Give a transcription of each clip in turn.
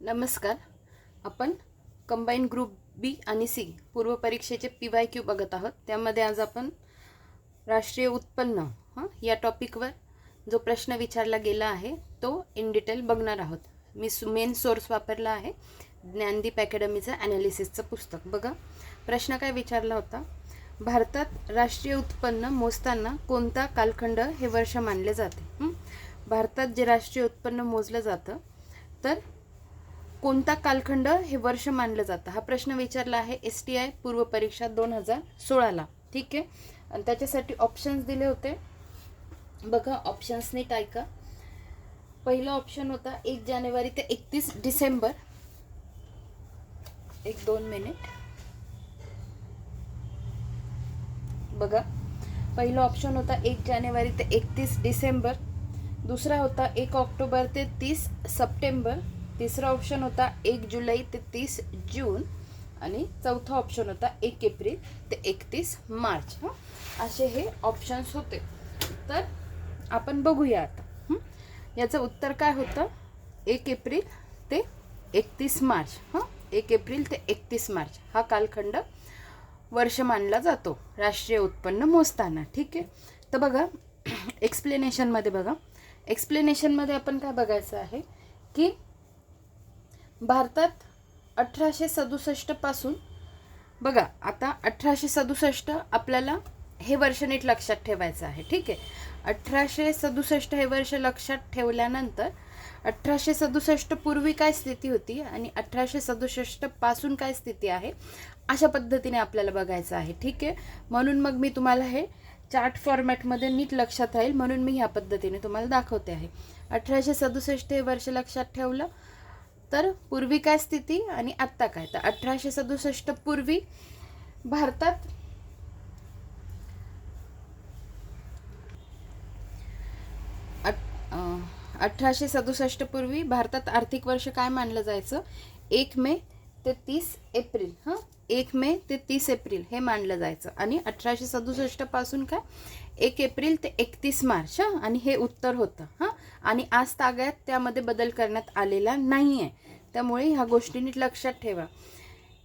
नमस्कार. आपण combine group B आणि सी पूर्व परीक्षेचे पी वाय क्यू बघत आहोत. त्यामध्ये आज आपण राष्ट्रीय उत्पन्न हां या टॉपिकवर जो प्रश्न विचारला गेला आहे तो इन डिटेल बघणार आहोत. मी सु मेन सोर्स वापरला आहे ज्ञानदीप अकॅडमीचं ॲनालिसिसचं पुस्तक. बघा प्रश्न काय विचारला होता? भारतात राष्ट्रीय उत्पन्न मोजताना कोणता कालखंड हे वर्ष मानले जाते? भारतात जे राष्ट्रीय उत्पन्न मोजलं जातं तर कोणता कालखंड हे वर्ष मानलं जातं? हा प्रश्न विचारला आहे एस टी आय पूर्व परीक्षा दोन हजार सोळाला. ठीक आहे? आणि त्याच्यासाठी ऑप्शन्स दिले होते. बघा ऑप्शन्स नीट ऐका. पहिला ऑप्शन होता एक जानेवारी ते एकतीस डिसेंबर. एक दोन मिनिट. बघा पहिला ऑप्शन होता एक जानेवारी ते एकतीस डिसेंबर. दुसरा होता एक ऑक्टोबर ते तीस सप्टेंबर. तिसरा ऑप्शन होता एक जुलै ते तीस जून. आणि चौथा ऑप्शन होता एक एप्रिल ते एकतीस मार्च. हां? असे हे ऑप्शन्स होते. तर आपण बघूया आता. याचं उत्तर काय होतं? एक एप्रिल ते एकतीस मार्च. हां? एक एप्रिल ते एकतीस मार्च. हा कालखंड वर्ष मानला जातो. राष्ट्रीय उत्पन्न मोजताना. ठीक आहे? तर बघा एक्सप्लेनेशनमध्ये बघा. एक्सप्लेनेशनमध्ये आपण काय बघायचं आहे? की भारतात अठराशे सदुसष्टपासून बघा आता अठराशे सदुसष्ट आपल्याला हे वर्ष नीट लक्षात ठेवायचं आहे ठीक आहे? अठराशे सदुसष्ट हे वर्ष लक्षात ठेवल्यानंतर अठराशे सदुसष्ट पूर्वी काय स्थिती होती आणि अठराशे सदुसष्टपासून काय स्थिती आहे अशा पद्धतीने आपल्याला बघायचं आहे ठीक आहे? म्हणून मग मी तुम्हाला हे चार्ट फॉर्मॅटमध्ये नीट लक्षात राहील म्हणून मी ह्या पद्धतीने तुम्हाला दाखवते आहे. अठराशे सदुसष्ट हे वर्ष लक्षात ठेवलं तर पूर्वी काय स्थिती आणि आत्ता काय? तर अठराशे सदुसष्ट पूर्वी भारतात अठ- अठराशे सदुसष्ट पूर्वी भारतात आर्थिक वर्ष काय मानलं जायचं? एक मे ते तीस एप्रिल हां? एक मे ते तीस एप्रिल हे मानलं जायचं. आणि अठराशे सदुसष्टपासून काय? एक एप्रिल ते एकतीस मार्च हां? आणि हे उत्तर होतं हां? आणि आज ताग्यात त्यामध्ये बदल करण्यात आलेला नाही आहे त्यामुळे ह्या गोष्टी नीट लक्षात ठेवा.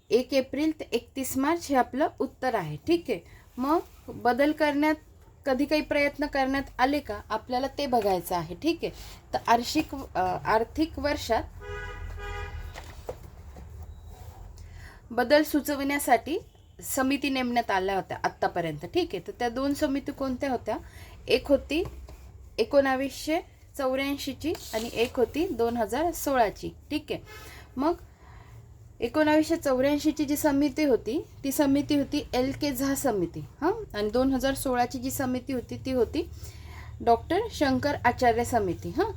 एक एप्रिल ते एकतीस मार्च हे आपलं उत्तर आहे ठीक आहे? मग बदल करण्यात कधी काही प्रयत्न करण्यात आले का? आपल्याला ते बघायचं आहे ठीक आहे? तर आर्शिक आर्थिक वर्षात बदल सुचविण्यासाठी समिती नेमण्यात आल्या होत्या आत्तापर्यंत. ठीक आहे तर त्या दोन समिती कोणत्या होत्या? एक होती एकोणावीसशे चौऱ्याऐंशीची आणि एक होती दोन हजार सोळाची. ठीक आहे मग एकोणावीसशे चौऱ्याऐंशीची जी समिती होती ती समिती होती एल के झा समिती. हां? आणि दोन हजार सोळाची जी समिती होती ती होती डॉक्टर शंकर आचार्य समिती. हां?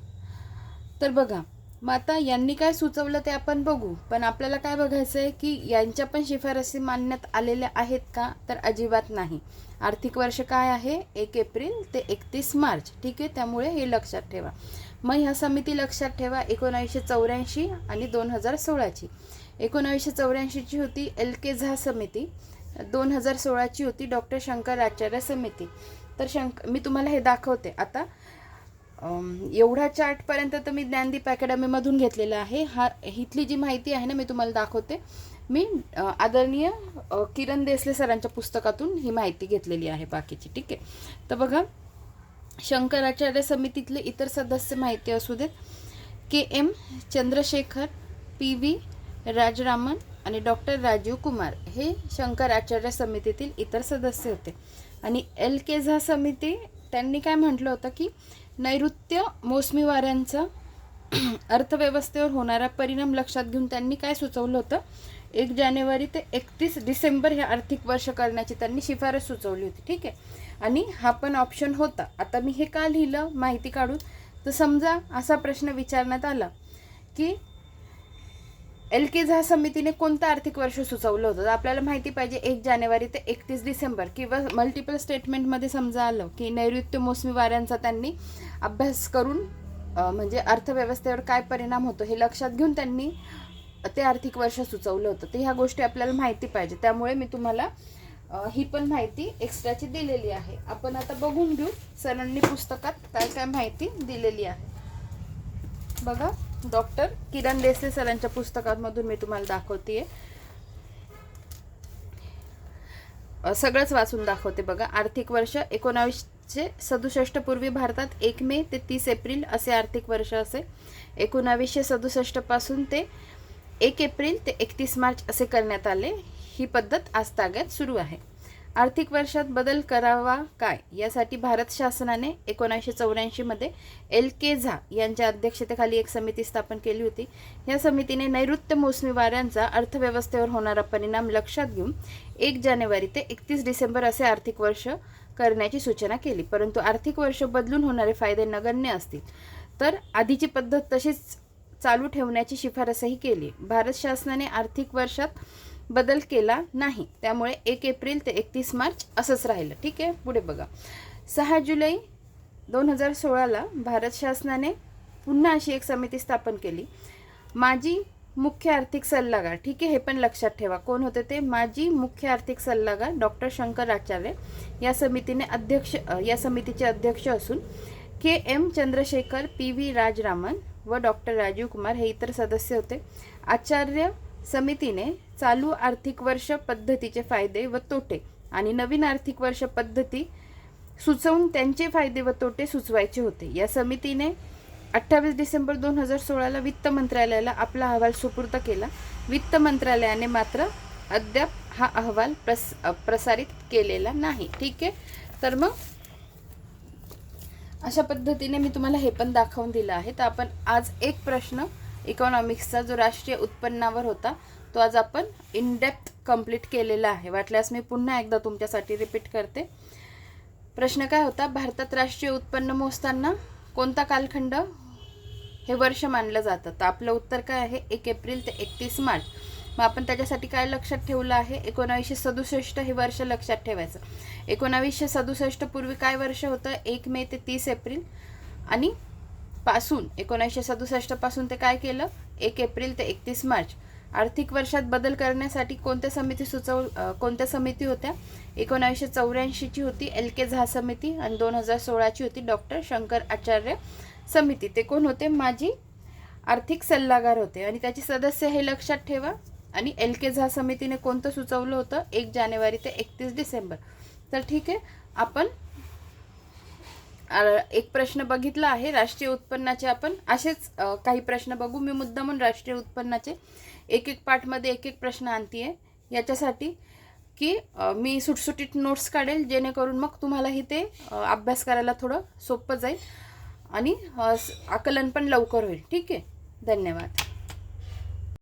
तर बघा मग आता यांनी काय सुचवलं ते आपण बघू. पण आपल्याला काय बघायचं आहे की यांच्या पण शिफारसी मानण्यात आलेल्या आहेत का? तर अजिबात नाही. आर्थिक वर्ष काय आहे? एक एप्रिल ते एकतीस मार्च. ठीक आहे? त्यामुळे हे लक्षात ठेवा. मग ह्या समिती लक्षात ठेवा एकोणावीसशे चौऱ्याऐंशी आणि दोन हजार सोळाची. एकोणावीसशे चौऱ्याऐंशीची होती एल के झा समिती. दोन हजार सोळाची होती डॉक्टर शंकर आचार्य समिती. तर शंक मी तुम्हाला हे दाखवते. आता एवढा चार्टपर्यंत तर मी ज्ञानदीप अकॅडमीमधून घेतलेला आहे. हा इथली जी माहिती आहे ना मी तुम्हाला दाखवते. मी आदरणीय किरण देसले सरांच्या पुस्तकातून ही माहिती घेतलेली आहे बाकीची. ठीक आहे? तर बघा शंकराचार्य समितीतले इतर सदस्य माहिती असू देत. K M Chandrashekhar P V Rajaraman आणि डॉक्टर राजीव कुमार हे शंकराचार्य समितीतील इतर सदस्य होते. आणि एल के झा समिती त्यांनी काय म्हटलं होतं की नैऋत्य मोसमी वाऱ्यांचा अर्थव्यवस्थेवर होणारा परिणाम लक्षात घेऊन त्यांनी काय सुचवलं होतं? एक जानेवारी ते एकतीस डिसेंबर हे आर्थिक वर्ष करण्याची त्यांनी शिफारस सुचवली होती. ठीक आहे? आणि हा पण ऑप्शन होता. आता मी हे का लिहिलं? माहिती काढून. तर समजा असा प्रश्न विचारण्यात आला की एल के झा समितीने कोणतं आर्थिक वर्ष सुचवलं होतं? तर आपल्याला माहिती पाहिजे एक जानेवारी ते एकतीस डिसेंबर किंवा मल्टिपल स्टेटमेंटमध्ये समजा आलं की नैऋत्य मोसमी वाऱ्यांचा त्यांनी अभ्यास करून म्हणजे अर्थव्यवस्थेवर काय परिणाम होतो हे लक्षात घेऊन त्यांनी ते आर्थिक वर्ष सुचवलं होतं. तर ह्या गोष्टी आपल्याला माहिती पाहिजे. त्यामुळे मी तुम्हाला ही पण माहिती एक्स्ट्राची दिलेली आहे. आपण आता बघून घेऊ. सरांनी पुस्तकात काय काय माहिती दिलेली आहे. बघा. डॉक्टर किरण देसले सरांच्या पुस्तकांमधून मी तुम्हाला दाखवते सगळंच वाचून दाखवते बघा. आर्थिक वर्ष एकोणावीसशे सदुसष्ट पूर्वी भारतात एक मे ते तीस एप्रिल असे आर्थिक वर्ष असे. एकोणावीसशे सदुसष्टपासून ते एक एप्रिल ते एकतीस मार्च असे करण्यात आले. ही पद्धत आज ताग्यात सुरू आहे. आर्थिक वर्षात बदल करावा काय? यासाठी भारत शासनाने एकोणीसशे चौऱ्याऐंशीमध्ये एल के झा यांच्या अध्यक्षतेखाली एक समिती स्थापन केली होती. या समितीने नैऋत्य मोसमी वाऱ्यांचा अर्थव्यवस्थेवर होणारा परिणाम लक्षात घेऊन एक जानेवारी ते एकतीस डिसेंबर असे आर्थिक वर्ष करण्याची सूचना केली. परंतु आर्थिक वर्ष बदलून होणारे फायदे नगण्य असतील. तर आधीची पद्धत तशीच चालू ठेवण्याची शिफारसही केली. भारत शासनाने आर्थिक वर्षात बदल केला नाही. त्यामुळे एक एप्रिल ते एकतीस मार्च असंच राहिलं. ठीक आहे? पुढे बघा. सहा जुलै दोन हजार सोळाला भारत शासनाने पुन्हा अशी एक समिती स्थापन केली. माजी मुख्य आर्थिक सल्लागार. ठीक आहे? हे पण लक्षात ठेवा. कोण होते ते? माजी मुख्य आर्थिक सल्लागार डॉक्टर शंकर आचार्य. या समितीने अध्यक्ष या समितीचे अध्यक्ष असून K M Chandrashekhar P V Rajaraman व डॉक्टर राजीव कुमार हे इतर सदस्य होते. आचार्य समितीने चालू आर्थिक वर्ष पद्धतीचे फायदे व तोटे आणि नवीन आर्थिक वर्ष पद्धती सुचवून त्यांचे फायदे व तोटे सुचवायचे होते. या समितीने अठ्ठावीस डिसेंबर दोन हजार सोळाला वित्त मंत्रालयाला आपला अहवाल सुपूर्द केला. वित्त मंत्रालयाने मात्र अद्याप हा अहवाल प्रस प्रसारित केलेला नाही. ठीक आहे? तर मग अशा पद्धतीने मी तुम्हाला हे पण दाखवून दिलं आहे. तर आपण आज एक प्रश्न इकॉनॉमिक्सचा जो राष्ट्रीय उत्पन्नावर होता तो आज आपण इनडेप्थ कंप्लीट केलेला आहे. वाटल्यास मी पुन्हा एकदा तुमच्यासाठी रिपीट करते. प्रश्न काय होता? भारतात राष्ट्रीय उत्पन्न मोजताना कोणता कालखंड हे वर्ष मानलं जातं? तर आपलं उत्तर काय आहे? एक एप्रिल ते एकतीस मार्च. मग आपण त्याच्यासाठी काय लक्षात ठेवलं आहे? एकोणावीसशे सदुसष्ट हे वर्ष लक्षात ठेवायचं. एकोणावीसशे सदुसष्ट पूर्वी काय वर्ष होतं? एक मे ते तीस एप्रिल. आणि पासून एकोणीसशे सदुसष्टपासून ते काय केलं? एक एप्रिल ते एकतीस मार्च. आर्थिक वर्षात बदल करण्यासाठी कोणत्या समिती सुचव कोणत्या समिती होत्या? एकोणावीसशे चौऱ्याऐंशीची होती एल के झा समिती आणि दोन हजार सोळाची होती डॉक्टर शंकर आचार्य समिती. ते कोण होते? माजी आर्थिक सल्लागार होते. आणि त्याचे सदस्य हे लक्षात ठेवा. आणि एल के झा समितीने कोणतं सुचवलं होतं? एक जानेवारी ते एकतीस डिसेंबर. तर ठीक आहे. आपण एक प्रश्न बघितला आहे राष्ट्रीय उत्पन्नाचे आपण असेच काही प्रश्न बघू. मी मुद्दामून राष्ट्रीय उत्पन्नाचे एक एक पार्टमध्ये एक एक प्रश्न आणते याच्यासाठी की मी सुटसुटीत नोट्स काढेल जेणेकरून मग तुम्हालाही ते अभ्यास करायला थोडं सोपं जाईल आणि आकलन पण लवकर होईल. ठीक आहे? धन्यवाद.